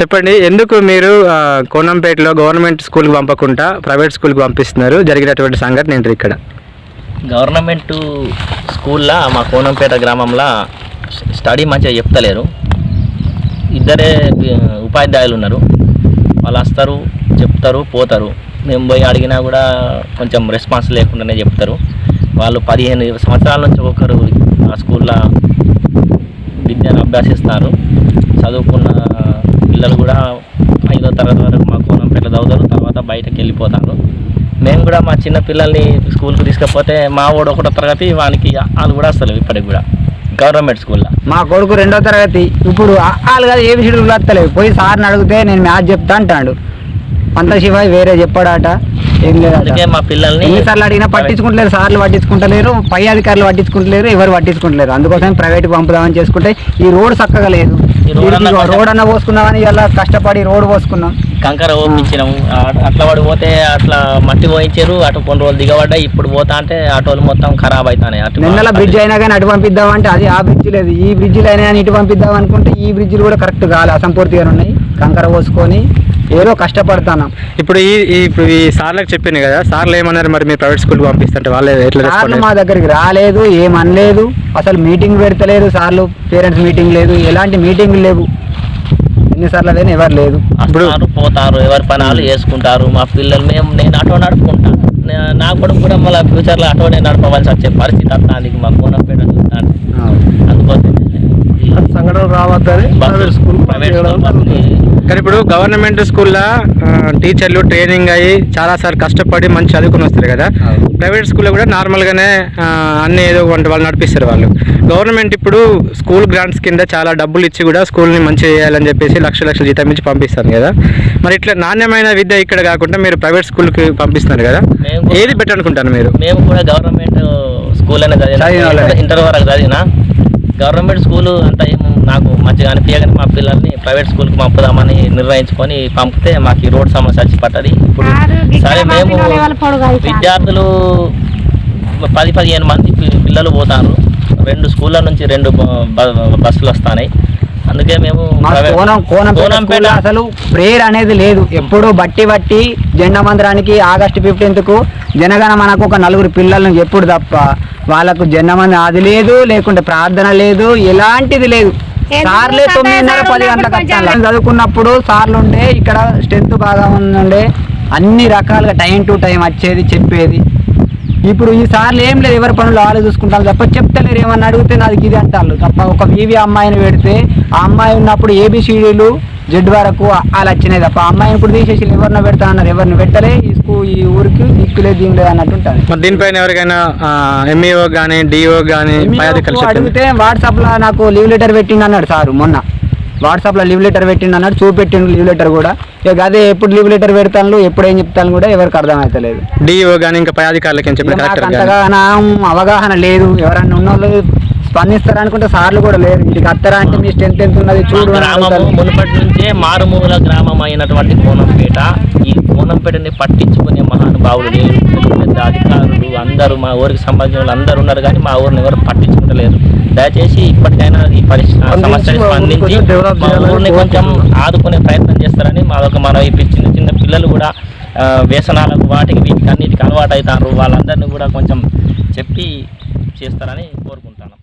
చెప్పండి ఎందుకు మీరు కోనంపేటలో గవర్నమెంట్ స్కూల్కి పంపకుండా ప్రైవేట్ స్కూల్కి పంపిస్తున్నారు? జరిగినటువంటి సంఘటన ఏంటి ఇక్కడ? గవర్నమెంట్ స్కూల్లో మా కోనంపేట గ్రామంలో స్టడీ మంచిగా చెప్తలేరు. ఇద్దరే ఉపాధ్యాయులు ఉన్నారు. వాళ్ళు వస్తారు చెప్తారు పోతారు. మేము పోయి అడిగినా కూడా కొంచెం రెస్పాన్స్ లేకుండానే చెప్తారు. వాళ్ళు పదిహేను సంవత్సరాల నుంచి ఒకరు ఆ స్కూల్లో విద్యను అభ్యసిస్తారు. చదువుకున్న పిల్లలు కూడా ఐదో తరగతి వరకు మా కోనంపేట చదువుతారు తర్వాత బయటకు వెళ్ళిపోతారు. మేము కూడా మా చిన్న పిల్లల్ని స్కూల్కి తీసుకపోతే మా వాడు ఒకటో తరగతి వానికి వాళ్ళు కూడా వస్తారు ఇప్పటికి కూడా గవర్నమెంట్ స్కూల్లో. మా కొడుకు రెండో తరగతి ఇప్పుడు వాళ్ళు కదా ఏ విషయం వస్తలేవు పోయి సార్ని అడిగితే నేను మ్యాథ్ చెప్తా అంటాడు. పంత శివాయి వేరే చెప్పాడట ఏం అందుకే లేదట మా పిల్లల్ని ఎన్నిసార్లు అడిగినా పట్టించుకుంటలేరు సార్లు పట్టించుకుంటలేరు పై అధికారులు పట్టించుకుంటలేరు ఎవరు పట్టించుకుంటలేరు. అందుకోసం ప్రైవేట్కి పంపుదామని చేసుకుంటే ఈ రోడ్ చక్కగా లేదు. రోడ్ అన్న అన్న పోసుకుందామని ఇలా కష్టపడి రోడ్ పోసుకున్నాం. కంకర ఓపించినాము. అట్లా వాడు పోతే అట్లా మట్టి పోయించారు అటు కొన్ని రోజులు దిగబడ్డాయి ఇప్పుడు పోతా అంటే ఆటోలు మొత్తం ఖరాబ్ అవుతాయి అటు నిన్నల బ్రిడ్జ్ అయినా కానీ అటు పంపిద్దామంటే అది ఆ బ్రిడ్జ్ లేదు. ఈ బ్రిడ్జిలు అయినా కానీ ఇటు పంపిద్దాం అనుకుంటే ఈ బ్రిడ్జిలు కూడా కరెక్ట్ కాలే అసంపూర్తిగా ఉన్నాయి. కంకర పోసుకొని ఏదో కష్టపడుతున్నాం ఇప్పుడు ఈ ఈ- ఇప్పుడు ఈ సార్లకు చెప్పింది కదా సార్లు ఏమన్నారు మరి మీరు ప్రైవేట్ స్కూల్కి పంపిస్తుంటే వాళ్ళు ఎట్లా సార్లు రెస్పాండ్ మా దగ్గరికి రాలేదు ఏమనలేదు. అసలు మీటింగ్ పెడతలేరు సార్లు పేరెంట్స్ మీటింగ్ లేదు ఎలాంటి మీటింగ్ లేవు. ఎన్నిసార్లు అదే ఎవరు లేదు. వస్తారు పోతారు ఎవరి పని వాళ్ళు చేసుకుంటారు. మా పిల్లలు మేము నేను ఆటో నడుపుకుంటా. నే- నా కొడుకు కూడా మళ్ళీ ఫ్యూచర్లో ఆటోనే నడపవలసి వచ్చే పరిస్థితి వస్తుంది మా కోనపేట చూస్తాను. అందుకోసం సంఘటన రావద్దని ప్రైవేట్ స్కూల్ ప్రైవేట్ స్కూల్ కానీ ఇప్పుడు గవర్నమెంట్ స్కూల్లో టీచర్లు ట్రైనింగ్ అయ్యి చాలాసార్లు కష్టపడి మంచి చదువుకుని వస్తారు కదా. ప్రైవేట్ స్కూల్లో కూడా నార్మల్గానే అన్ని ఏదో వంట వాళ్ళు నడిపిస్తారు వాళ్ళు. గవర్నమెంట్ ఇప్పుడు స్కూల్ గ్రాంట్స్ కింద చాలా డబ్బులు ఇచ్చి కూడా స్కూల్ని మంచిగా చేయాలని చెప్పేసి లక్ష లక్షల జీతం ఇచ్చి పంపిస్తాను కదా. మరి ఇట్లా నాణ్యమైన విద్య ఇక్కడ కాకుండా మీరు ప్రైవేట్ స్కూల్కి పంపిస్తున్నారు కదా. ఏది బెటర్ అనుకుంటాను మీరు? మేము కూడా గవర్నమెంట్ స్కూల్. ఇంటర్ వరకు చదివిన గవర్నమెంట్ స్కూల్ అంత ఏం నాకు మంచిగా అనిపించగానే మా పిల్లల్ని ప్రైవేట్ స్కూల్కి పంపుదామని నిర్ణయించుకొని పంపితే మాకు ఈ రోడ్ సమస్య వచ్చి పట్టది ఇప్పుడు సరే మేము విద్యార్థులు పది పదిహేను మంది పిల్లలు పోతారు. రెండు స్కూళ్ళ నుంచి రెండు బస్సులు వస్తాయి అందుకే మేము కోనంపేట అసలు ప్రేయర్ అనేది లేదు. ఎప్పుడు బట్టి బట్టి జెండా మందిరానికి ఆగస్టు ఫిఫ్టీన్త్కు జనగణ మనకు ఒక నలుగురు పిల్లలను ఎప్పుడు తప్ప వాళ్ళకు జెండా మంది అది లేదు లేకుంటే ప్రార్థన లేదు ఎలాంటిది లేదు. సార్లే తొమ్మిదిన్నర పది గంటలకు. చదువుకున్నప్పుడు సార్లు ఉండే ఇక్కడ స్ట్రెంత్ బాగా ఉండే అన్ని రకాలుగా టైం టు టైం వచ్చేది చెప్పేది. ఇప్పుడు ఈ సార్లు ఏం లేదు ఎవరి పనులు వాళ్ళు చూసుకుంటారు తప్ప చెప్తలేరు. ఏమన్నా అడిగితే నాది ఇది అంటారు. తప్ప ఒక వివి అమ్మాయిని పెడితే ఆ అమ్మాయి ఉన్నప్పుడు ఏబిసిడీలు జెడ్ వరకు వాళ్ళు వచ్చినాయి తప్ప అమ్మాయిని ఇప్పుడు తీసేసి ఎవరిని పెడతా అన్నారు ఎవరిని పెట్టలే ఈ స్కూ ఈ ఊరికి దిక్కులేదు దీని లేదు అన్నట్టు ఉంటుంది. మరి దీనిపైన ఎవరికైనా ఎంఈఓ కానీ డిఓ కానీ అడిగితే వాట్సాప్లో నాకు లీవ్ లెటర్ పెట్టిండు అన్నాడు సారు మొన్న. వాట్సాప్లో లీవ్ లెటర్ పెట్టిండు అన్నాడు చూపెట్టిండు లీవ్ లెటర్ కూడా. ఇక అదే ఎప్పుడు లీవ్ లెటర్ పెడతాను ఎప్పుడు ఏం చెప్తాను కూడా ఎవరికి అర్థమైతలేదు. డిఓ కానీ ఇంకా పై అధికారులకి అంతగా అవగాహన లేదు. ఎవరన్నా ఉన్న వాళ్ళు స్పందిస్తారు అనుకుంటే సార్లు కూడా లేరు. ఇంటికి అత్తరా అంటే మీ స్ట్రెంత్ ఎంత ఉన్నది చూడు. మునుపటి నుంచే మారుమూల గ్రామం అయినటువంటి కోనంపేట ఈ కోనంపేటని పట్టించుకునే మహానుభావులు లేరు. పెద్ద పెద్ద అధికారులు అందరూ మా ఊరికి సంబంధించిన వాళ్ళు అందరూ ఉన్నారు కానీ మా ఊరిని ఎవరు పట్టించుకుంటలేరు. దయచేసి ఇప్పటికైనా ఈ పరిస్థితి సమస్యని స్పందించి మా ఊరిని కొంచెం. ఆదుకునే ప్రయత్నం చేస్తారని మా ఒక మన ఈ చిన్న చిన్న పిల్లలు కూడా వ్యసనాలకు వాటికి వీటికి అన్నిటికి అలవాటు అవుతారు వాళ్ళందరినీ కూడా కొంచెం చెప్పి చేస్తారని కోరుకుంటాను